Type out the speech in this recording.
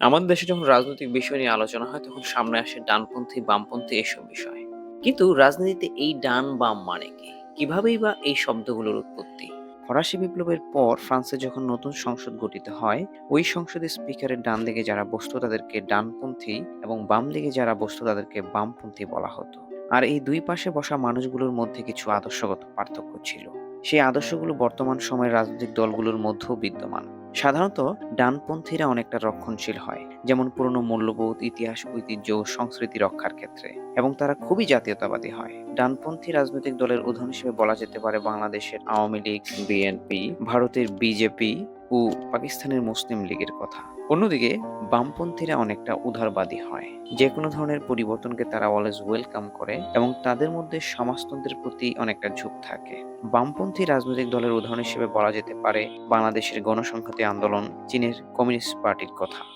আমাদের দেশে যখন রাজনৈতিক বিষয় নিয়ে আলোচনা হয়, তখন সামনে আসে ডানপন্থী, বামপন্থী এসব বিষয়। কিন্তু রাজনীতিতে এই ডান, বাম মানে কি? কিভাবেই বা এই শব্দগুলোর উৎপত্তি? ফরাসি বিপ্লবের পর ফ্রান্সে যখন নতুন সংসদ গঠিত হয়, ওই সংসদের স্পিকারের ডান দিকে যারা বসতো তাদেরকে ডানপন্থী এবং বাম দিকে যারা বসতো তাদেরকে বামপন্থী বলা হতো। আর এই দুই পাশে বসা মানুষগুলোর মধ্যে কিছু আদর্শগত পার্থক্য ছিল। সেই আদর্শগুলো বর্তমান সময়ের রাজনৈতিক দলগুলোর মধ্যেও বিদ্যমান। সাধারণত ডানপন্থীরা অনেকটা রক্ষণশীল হয়, যেমন পুরনো মূল্যবোধ, ইতিহাস, ঐতিহ্য সংস্কৃতি রক্ষার ক্ষেত্রে, এবং তারা খুবই জাতীয়তাবাদী হয়। ডানপন্থী রাজনৈতিক দলের উদাহরণ হিসেবে বলা যেতে পারে বাংলাদেশের আওয়ামী লীগ, বিএনপি, ভারতের বিজেপি ও পাকিস্তানের মুসলিম লীগের কথা। অন্যদিকে, বামপন্থীরা অনেকটা উদারবাদী হয়। যে কোনো ধরনের পরিবর্তনকে তারা অলওয়েজ ওয়েলকাম করে এবং তাদের মধ্যে সমাজতন্ত্রের প্রতি অনেকটা ঝোঁক থাকে। বামপন্থী রাজনৈতিক দলের উদাহরণ হিসেবে বলা যেতে পারে বাংলাদেশের গণসংহতি আন্দোলন, চীনের কমিউনিস্ট পার্টির কথা।